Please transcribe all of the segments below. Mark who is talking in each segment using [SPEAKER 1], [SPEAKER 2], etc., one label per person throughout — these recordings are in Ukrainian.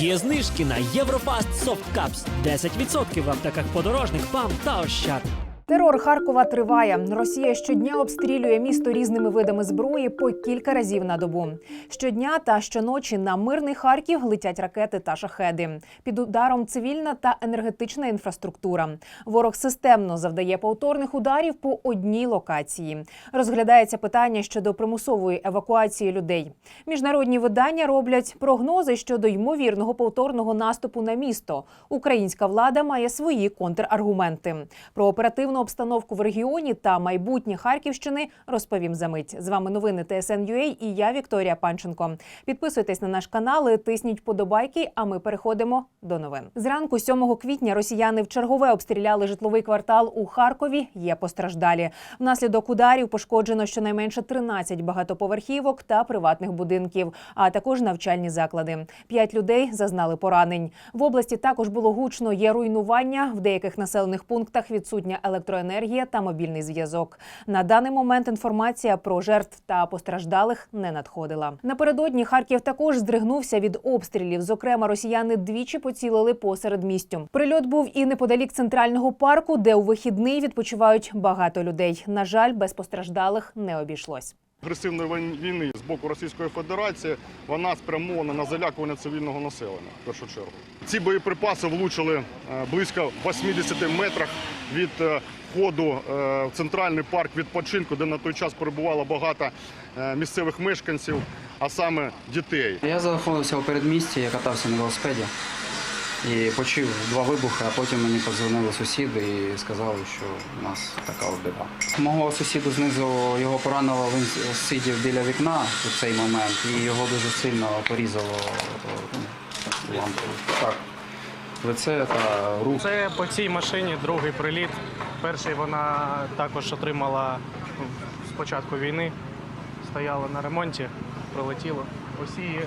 [SPEAKER 1] Є знижки на Єврофаст Cups 10% в аптеках подорожник, ПАМ та Ощад.
[SPEAKER 2] Терор Харкова триває. Росія щодня обстрілює місто різними видами зброї по кілька разів на добу. Щодня та щоночі на мирний Харків летять ракети та шахеди. Під ударом цивільна та енергетична інфраструктура. Ворог системно завдає повторних ударів по одній локації. Розглядається питання щодо примусової евакуації людей. Міжнародні видання роблять прогнози щодо ймовірного повторного наступу на місто. Українська влада має свої контраргументи. Про оперативну обстановку в регіоні та майбутнє Харківщини розповім за мить. З вами новини ТСН.UA і я Вікторія Панченко. Підписуйтесь на наш канал, тисніть вподобайки. А ми переходимо до новин. Зранку 7 квітня росіяни в чергове обстріляли житловий квартал у Харкові. Є постраждалі. Внаслідок ударів пошкоджено щонайменше 13 багатоповерхівок та приватних будинків, а також навчальні заклади. П'ять людей зазнали поранень. В області також було гучно. Є руйнування в деяких населених пунктах. Відсутня електроенергія та мобільний зв'язок. На даний момент інформація про жертв та постраждалих не надходила. Напередодні Харків також здригнувся від обстрілів. Зокрема, росіяни двічі поцілили посеред містю. Прильот був і неподалік центрального парку, де у вихідний відпочивають багато людей. На жаль, без постраждалих не обійшлось.
[SPEAKER 3] Агресивної війни з боку Російської Федерації вона спрямована на залякування цивільного населення в першу чергу. Ці боєприпаси влучили е, близько 80 метрах від е, входу е, в центральний парк відпочинку, де на той час перебувало багато місцевих мешканців, а саме дітей.
[SPEAKER 4] Я знаходився у передмісті, я катався на велосипеді і почув два вибухи, а потім мені подзвонили сусіди і сказали, що у нас така от. Мого сусіду знизу його поранило, він сидів біля вікна у цей момент, і його дуже сильно порізало ну, лампою. Так. Лице та рух.
[SPEAKER 5] Це по цій машині другий приліт. Перший вона також отримала з початку війни. Стояла на ремонті, прилетіло. Усі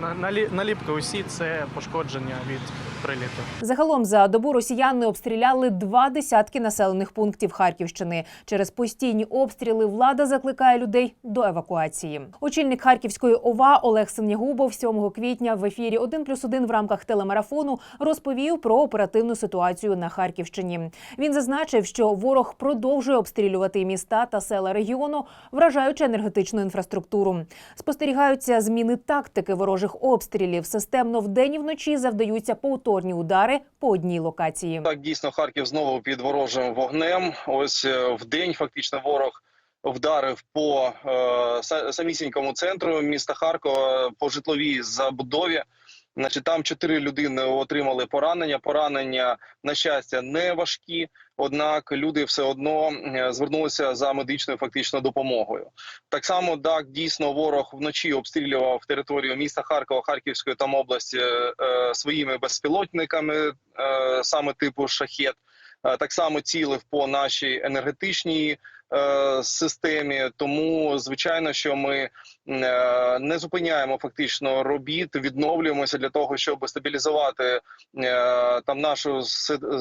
[SPEAKER 5] на- налі- наліпки усі це пошкодження від приліту.
[SPEAKER 2] Загалом за добу росіяни обстріляли два десятки населених пунктів Харківщини. Через постійні обстріли влада закликає людей до евакуації. Очільник Харківської ОВА Олег Синягубов 7 квітня в ефірі «1 плюс 1» в рамках телемарафону розповів про оперативну ситуацію на Харківщині. Він зазначив, що ворог продовжує обстрілювати міста та села регіону, вражаючи енергетичну інфраструктуру. Спостерігаються зміни тактики ворожих обстрілів. Системно вдень і вночі завдаються повторні удари по одній локації.
[SPEAKER 6] Так, дійсно, Харків знову під ворожим вогнем. Ось е, в день фактично ворог вдарив по е, самісінькому центру міста Харкова по житловій забудові. Значить, там чотири людини отримали поранення. Поранення, на щастя, не важкі. Однак люди все одно е, звернулися за медичною фактично допомогою. Так само так дійсно ворог вночі обстрілював територію міста Харкова, Харківської там області е, своїми безпілотниками, е, саме типу шахет. Е, Так само цілив по нашій енергетичній е, системі. Тому звичайно, що ми е, не зупиняємо фактично робіт, відновлюємося для того, щоб стабілізувати е, там нашу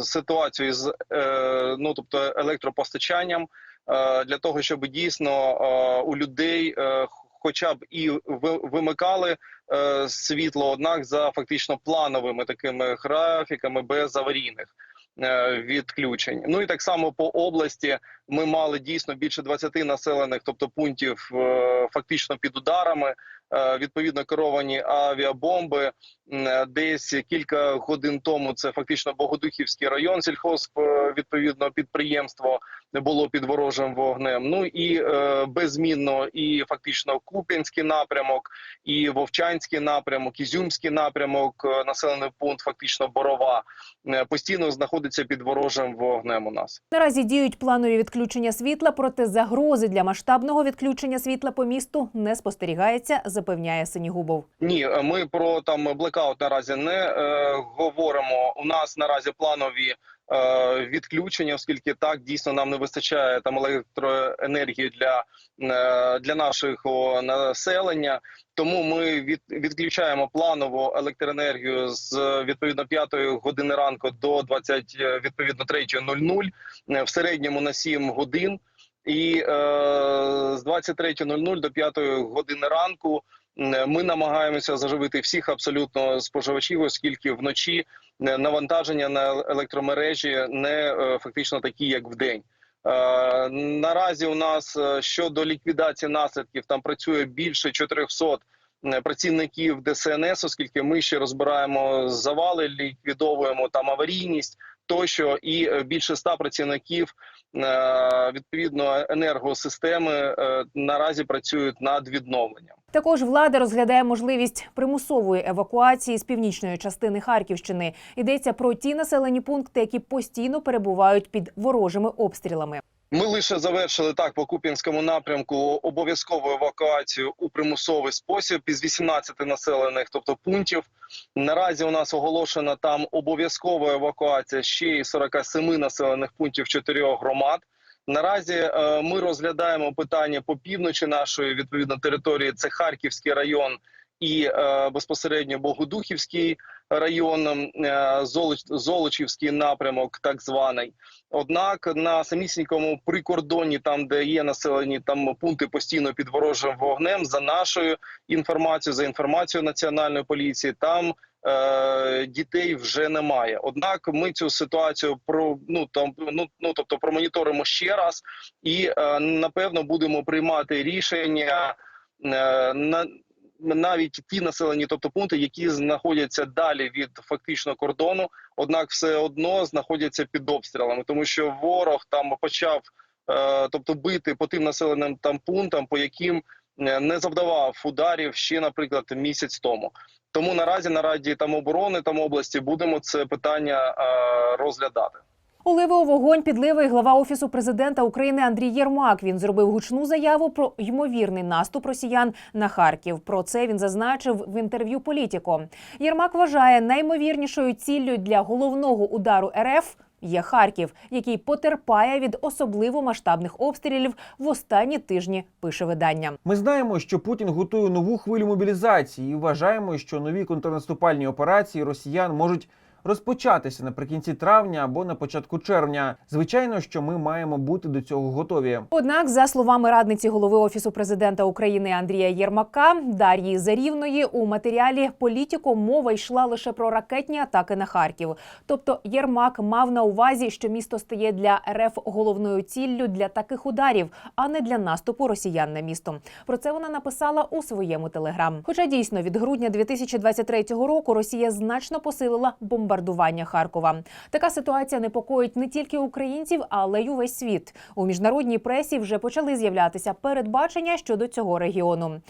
[SPEAKER 6] ситуацію з е, ну тобто електропостачанням, е, для того, щоб дійсно е, у людей. е, Хоча б і ви- вимикали е, світло, однак за фактично плановими такими графіками без аварійних е, відключень. Ну і так само по області ми мали дійсно більше 20 населених, тобто пунктів е, фактично під ударами. Е, Відповідно керовані авіабомби. Е, Десь кілька годин тому це фактично Богодухівський район, сільхозп е, відповідно підприємство було під ворожим вогнем. Ну і е, беззмінно і фактично Куп'янський напрямок, і Вовчанський напрямок, Ізюмський напрямок, е, населений пункт, фактично Борова, е, постійно знаходиться під ворожим вогнем. У нас
[SPEAKER 2] Наразі діють планові відключення світла, проте загрози для масштабного відключення світла по місту не спостерігається, запевняє Синігубов.
[SPEAKER 6] ні, е, ми про там блекаут наразі не е, говоримо. У нас наразі планові. Е, Відключення, оскільки так дійсно нам не вистачає там електроенергії для, е, для нашого населення. Тому ми від, відключаємо планово електроенергію з відповідно 5 години ранку до 20, е, відповідно 3.00, е, в середньому на 7 годин. І е, з 23.00 до 5 години ранку Ми намагаємося заживити всіх абсолютно споживачів, оскільки вночі навантаження на електромережі не е, фактично такі, як вдень. Е, Наразі у нас е, щодо ліквідації наслідків там працює більше 400 е, працівників ДСНС, оскільки ми ще розбираємо завали, ліквідовуємо там аварійність тощо, і е, більше 100 працівників е, відповідно енергосистеми е, наразі працюють над відновленням.
[SPEAKER 2] Також влада розглядає можливість примусової евакуації з північної частини Харківщини. Йдеться про ті населені пункти, які постійно перебувають під ворожими обстрілами.
[SPEAKER 6] Ми лише завершили так по Куп'янському напрямку обов'язкову евакуацію у примусовий спосіб із 18 населених, тобто пунктів. Наразі у нас оголошена там обов'язкова евакуація ще із 47 населених пунктів чотирьох громад. Наразі е, ми розглядаємо питання по півночі нашої відповідно території. Це Харківський район і е, безпосередньо Богодухівський район, е, Золоч, Золочівський напрямок, так званий. Однак на самісінькому прикордонні, там де є населені там пункти постійно під ворожим вогнем, за нашою інформацією, за інформацією національної поліції, там е, дітей вже немає. Однак ми цю ситуацію про ну там ну, ну тобто промоніторимо ще раз, і е, напевно будемо приймати рішення е, на. Навіть ті населені, тобто пункти, які знаходяться далі від фактично кордону, однак все одно знаходяться під обстрілами, тому що ворог там почав, е, тобто бити по тим населеним там пунктам, по яким е, не завдавав ударів ще, наприклад, місяць тому. Тому наразі на раді там оборони там області будемо це питання е, розглядати.
[SPEAKER 2] Улив у вогонь підливий глава офісу президента України Андрій Єрмак. Він зробив гучну заяву про ймовірний наступ росіян на Харків. Про це він зазначив в інтерв'ю Політіко. Єрмак вважає наймовірнішою ціллю для головного удару РФ. Є Харків, який потерпає від особливо масштабних обстрілів в останні тижні. Пише видання.
[SPEAKER 7] Ми знаємо, що Путін готує нову хвилю мобілізації і вважаємо, що нові контрнаступальні операції росіян можуть розпочатися наприкінці травня або на початку червня. Звичайно, що ми маємо бути до цього готові.
[SPEAKER 2] Однак, за словами радниці голови офісу президента України Андрія Єрмака Дар'ї Зарівної, у матеріалі політико мова йшла лише про ракетні атаки на Харків. Тобто Єрмак мав на увазі, що місто стає для РФ головною ціллю для таких ударів, а не для наступу росіян на місто. Про це вона написала у своєму телеграм. Хоча дійсно від грудня 2023 року Росія значно посилила бомбардування Харкова. Така ситуація непокоїть не тільки українців, але й увесь світ. У міжнародній пресі вже почали з'являтися передбачення щодо цього регіону.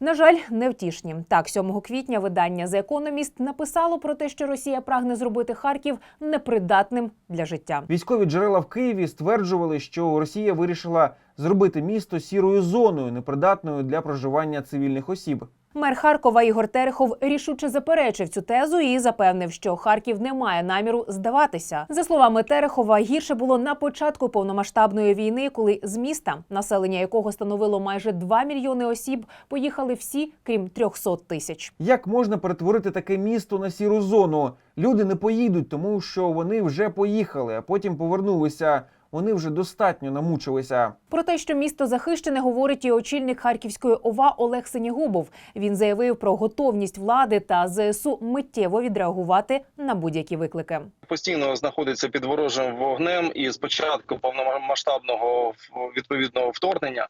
[SPEAKER 2] На жаль, невтішні. Так, 7 квітня видання The Economist написало про те, що Росія прагне зробити Харків непридатним для життя.
[SPEAKER 7] Військові джерела в Києві стверджували, що Росія вирішила зробити місто сірою зоною, непридатною для проживання цивільних осіб.
[SPEAKER 2] Мер Харкова Ігор Терехов рішуче заперечив цю тезу і запевнив, що Харків не має наміру здаватися. За словами Терехова, гірше було на початку повномасштабної війни, коли з міста, населення якого становило майже 2 мільйони осіб, поїхали всі, крім 300 тисяч.
[SPEAKER 7] Як можна перетворити таке місто на сіру зону? Люди не поїдуть, тому що вони вже поїхали, а потім повернулися. Вони вже достатньо намучилися.
[SPEAKER 2] Про те, що місто захищене, говорить і очільник Харківської ОВА Олег Синігубов. Він заявив про готовність влади та ЗСУ миттєво відреагувати на будь-які виклики.
[SPEAKER 6] постійно знаходиться під ворожим вогнем, і з початку повномасштабного відповідного вторгнення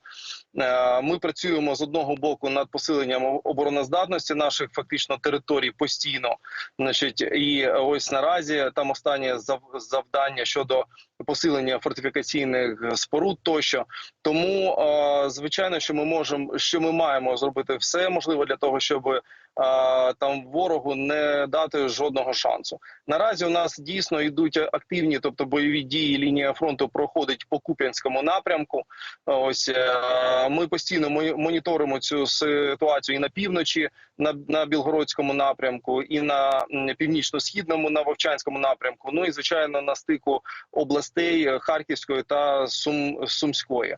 [SPEAKER 6] е, ми працюємо з одного боку над посиленням обороноздатності наших фактично територій постійно. Значить, і ось наразі там останнє зав- завдання щодо посилення фортифікаційних споруд тощо. Тому е, звичайно, що ми можемо, що ми маємо зробити все можливе для того, щоб е, там ворогу не дати жодного шансу. Наразі у нас дійсно йдуть активні, тобто бойові дії. Лінія фронту проходить по Куп'янському напрямку. Ось е, ми постійно моніторимо цю ситуацію і на півночі, на, на Білгородському напрямку, і на північно-східному на Вовчанському напрямку. Ну і звичайно на стику областей Харківської та Сум Сумської.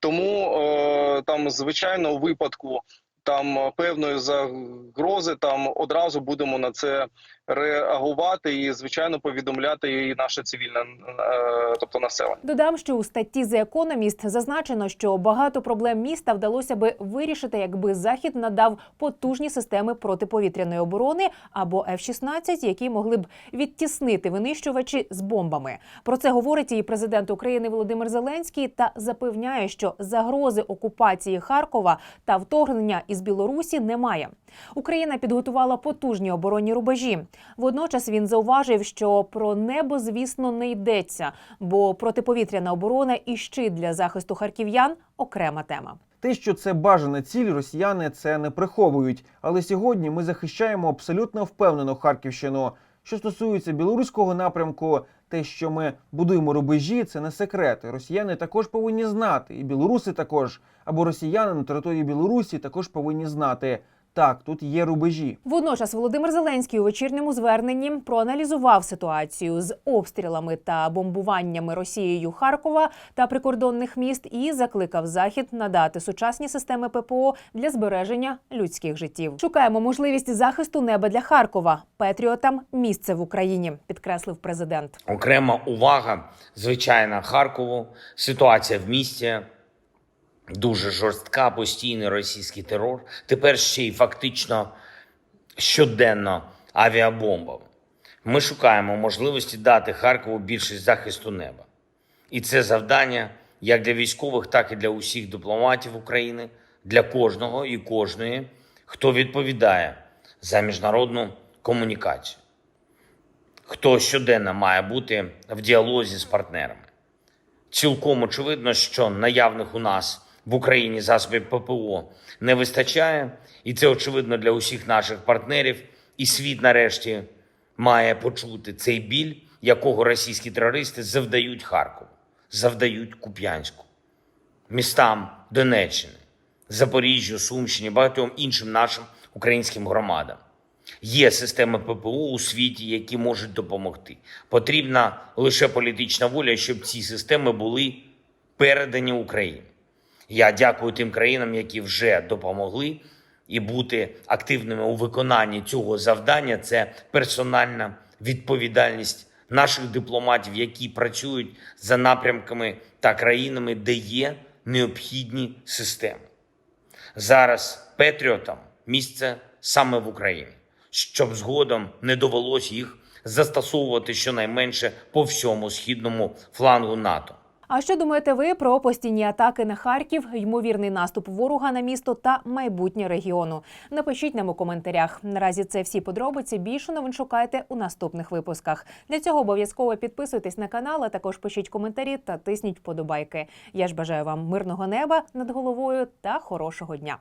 [SPEAKER 6] Тому е, там, звичайно, у випадку там е, певної загрози, там одразу будемо на це реагувати і звичайно повідомляти і наше цивільне, е, тобто населення.
[SPEAKER 2] Додам, що у статті The Economist зазначено, що багато проблем міста вдалося би вирішити, якби захід надав потужні системи протиповітряної оборони або F-16, які могли б відтіснити винищувачі з бомбами. Про це говорить і президент України Володимир Зеленський та запевняє, що загрози окупації Харкова та вторгнення із Білорусі немає. Україна підготувала потужні оборонні рубежі. Водночас він зауважив, що про небо, звісно, не йдеться, бо протиповітряна оборона і щит для захисту харків'ян окрема тема.
[SPEAKER 7] Те, що це бажана ціль, росіяни це не приховують. Але сьогодні ми захищаємо абсолютно впевнено Харківщину. Що стосується білоруського напрямку, те, що ми будуємо рубежі, це не секрет. Росіяни також повинні знати, і білоруси також, або росіяни на території Білорусі також повинні знати. Так, тут є рубежі.
[SPEAKER 2] Водночас Володимир Зеленський у вечірньому зверненні проаналізував ситуацію з обстрілами та бомбуваннями Росією Харкова та прикордонних міст і закликав Захід надати сучасні системи ППО для збереження людських життів. Шукаємо можливість захисту неба для Харкова. Петріотам місце в Україні, підкреслив президент.
[SPEAKER 8] Окрема увага, звичайно, Харкову. Ситуація в місті дуже жорстка, постійний російський терор. Тепер ще й фактично щоденно авіабомбами. Ми шукаємо можливості дати Харкову більше захисту неба. І це завдання як для військових, так і для усіх дипломатів України, для кожного і кожної, хто відповідає за міжнародну комунікацію хто щоденно має бути в діалозі з партнерами. Цілком очевидно, що наявних у нас в Україні засобів ППО не вистачає, і це очевидно для усіх наших партнерів. І світ нарешті має почути цей біль, якого російські терористи завдають Харкову, завдають Куп'янську, містам Донеччини, Запоріжжю, Сумщині, багатьом іншим нашим українським громадам. Є системи ППО у світі, які можуть допомогти. Потрібна лише політична воля, щоб ці системи були передані Україні. Я дякую тим країнам, які вже допомогли, і бути активними у виконанні цього завдання це персональна відповідальність наших дипломатів, які працюють за напрямками та країнами, де є необхідні системи. Зараз Петріотам місце саме в Україні, щоб згодом не довелось їх застосовувати щонайменше по всьому східному флангу НАТО.
[SPEAKER 2] А що думаєте ви про постійні атаки на Харків, ймовірний наступ ворога на місто та майбутнє регіону? Напишіть нам у коментарях. Наразі це всі подробиці. Більше новин шукайте у наступних випусках. Для цього обов'язково підписуйтесь на канал, а також пишіть коментарі та тисніть вподобайки. Я ж бажаю вам мирного неба над головою та хорошого дня.